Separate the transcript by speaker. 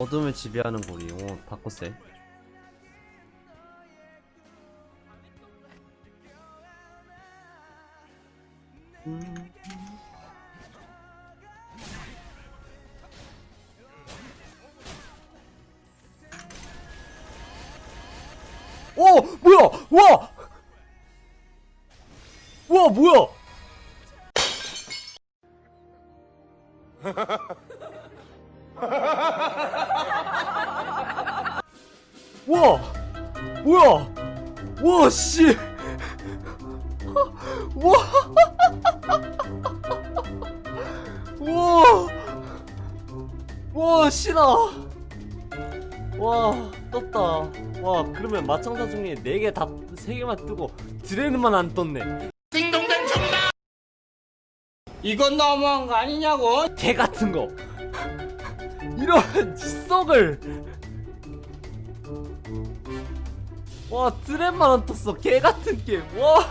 Speaker 1: 어둠을 지배하는 고리 오 바꿨어요 오 뭐야? 와! 와 뭐야 와 뭐야 와 씨. 와. 와. 와 신아. 와 떴다. 와 그러면 마청사 중에 네개다세 개만 뜨고 드레는만 안 떴네.
Speaker 2: 이건 너무한 거 아니냐고?
Speaker 1: 개 같은 거. 이런 썩을. 와 드랩만 안 떴어. 개 같은 게임. 와